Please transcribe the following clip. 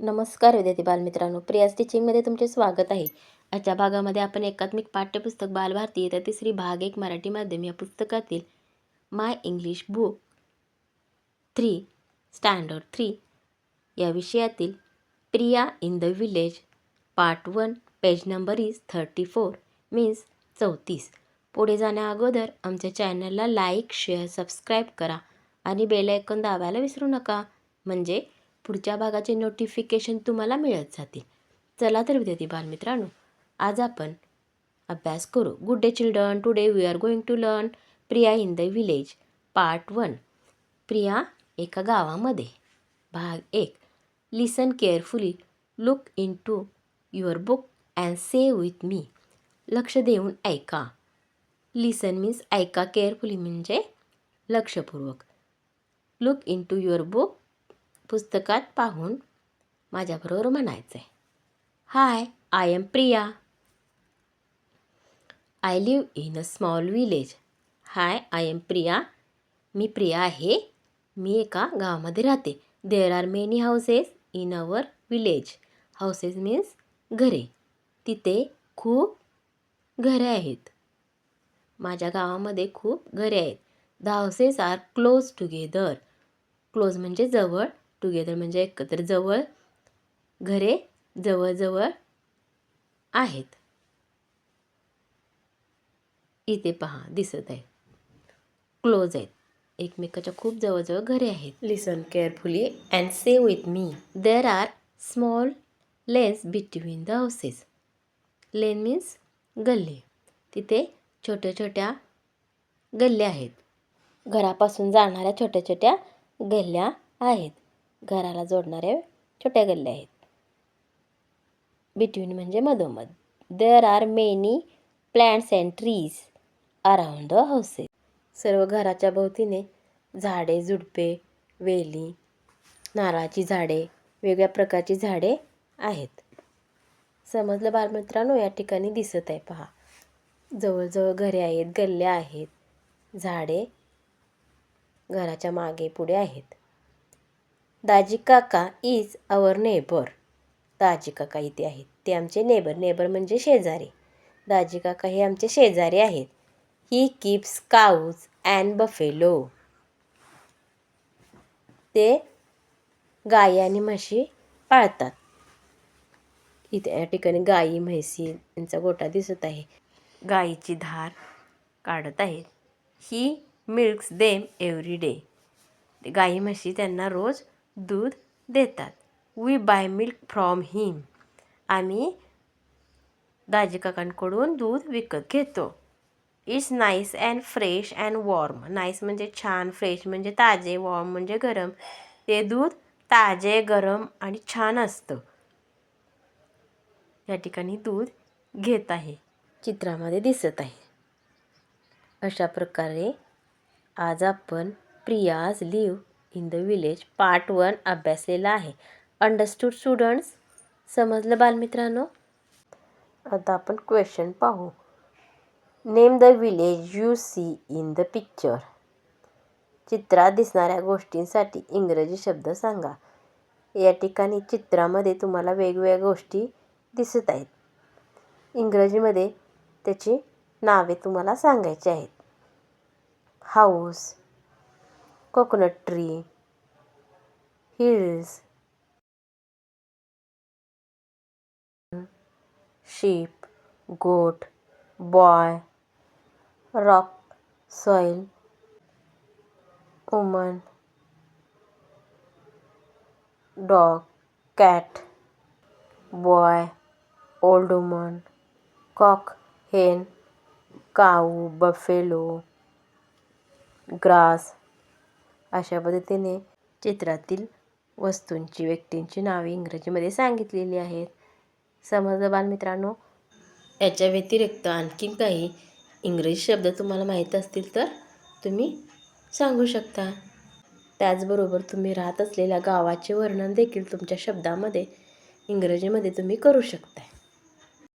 नमस्कार विद्यार्थी बालमित्रांनो प्रियास टीचिंगमध्ये तुमचे स्वागत आहे. आजच्या भागामध्ये आपण एकात्मिक पाठ्यपुस्तक बालभारती येत्या तिसरी भाग एक मराठी माध्यम या पुस्तकातील my English book three standard three या विषयातील Priya in the village part one page number is thirty four means चौतीस. पुढे जाण्या अगोदर आमच्या चॅनलला लाईक शेअर सबस्क्राईब करा आणि बेल आयकॉन दाबायला विसरू नका. म्हणजे पुढच्या भागाचे नोटिफिकेशन तुम्हाला मिळत जातील. चला तर विद्यार्थी बालमित्रांनो आज आपण अभ्यास करू. Good day children today we are going to learn Priya in the village part one Priya एका गावामध्ये. भाग एक. Listen carefully look into your book and say with me लक्ष देऊन ऐका. लिसन मीन्स ऐका केअरफुली म्हणजे लक्षपूर्वक. Look into your book पुस्तकात पाहून माझ्याबरोबर म्हणायचं आहे hi I am Priya I live in a small village hi I am Priya मी प्रिया आहे. मी एका गावामध्ये राहते. There are many houses in our village houses means घरे. तिथे खूप घरे आहेत. माझ्या गावामध्ये खूप घरे आहेत. The houses are close together close म्हणजे जवळ. टुगेदर म्हणजे एकत्र जवळ घरे जवळजवळ आहेत. इथे पहा दिसत आहे. क्लोज आहेत. एकमेकाच्या खूप जवळजवळ घरे आहेत. Listen carefully and say with me there are small lanes between the houses lane means गल्ले. तिथे छोट्या छोट्या गल्ल्या आहेत. घरापासून जाणाऱ्या छोट्या छोट्या गल्ल्या आहेत. घराला जोडणाऱ्या छोट्या गल्ल्या आहेत. बिटवीन म्हणजे मधोमध. There are many plants and trees around the houses सर्व घराच्या भोवतीने झाडे झुडपे वेली नारळाची झाडे वेगळ्या प्रकारची झाडे आहेत. समजलं बालमित्रांनो? या ठिकाणी दिसत आहे पहा. जवळजवळ घरे आहेत गल्ल्या आहेत झाडे घराच्या मागे पुढे आहेत. दाजी काका इज अवर नेबर दाजी काका इथे आहेत. ते आमचे नेबर नेबर म्हणजे शेजारी. दाजी काका हे आमचे शेजारी आहेत. ही किप्स काऊज अँड बफेलो ते गाई आणि म्हशी पाळतात. इथे या ठिकाणी गाई म्हैसी यांचा गोटा दिसत आहे. गाईची धार काढत आहेत. He milks them every day गाई म्हशी त्यांना रोज दूध देतात. We buy milk from him आम्ही दाजीकाकांकडून दूध विकत घेतो. It's nice and fresh and warm nice म्हणजे छान फ्रेश म्हणजे ताजे वॉर्म म्हणजे गरम. ते दूध ताजे गरम आणि छान असतं. या ठिकाणी दूध घेत आहे. चित्रामध्ये दिसत आहे. अशा प्रकारे आज आपण Priya's live in the village part one अभ्यासलेला आहे. अंडरस्टूड स्टुडंट्स समजलं बालमित्रांनो? आता आपण क्वेश्चन पाहू. Name the village you see in the picture चित्रात दिसणाऱ्या गोष्टींसाठी इंग्रजी शब्द सांगा. या ठिकाणी चित्रामध्ये तुम्हाला वेगवेगळ्या गोष्टी दिसत आहेत. इंग्रजीमध्ये त्याची नावे तुम्हाला सांगायची आहेत. House coconut tree. Hills sheep goat boy rock soil woman dog cat boy old woman cock hen cow buffalo grass अशा पद्धतीने चित्रातील वस्तूंची व्यक्तींची नावे इंग्रजीमध्ये सांगितलेली आहेत. समजलं बालमित्रांनो याच्या व्यतिरिक्त आणखीन काही इंग्रजी शब्द तुम्हाला माहीत असतील तर तुम्ही सांगू शकता. त्याचबरोबर तुम्ही राहत असलेल्या गावाचे वर्णन देखील तुमच्या शब्दामध्ये इंग्रजीमध्ये तुम्ही करू शकता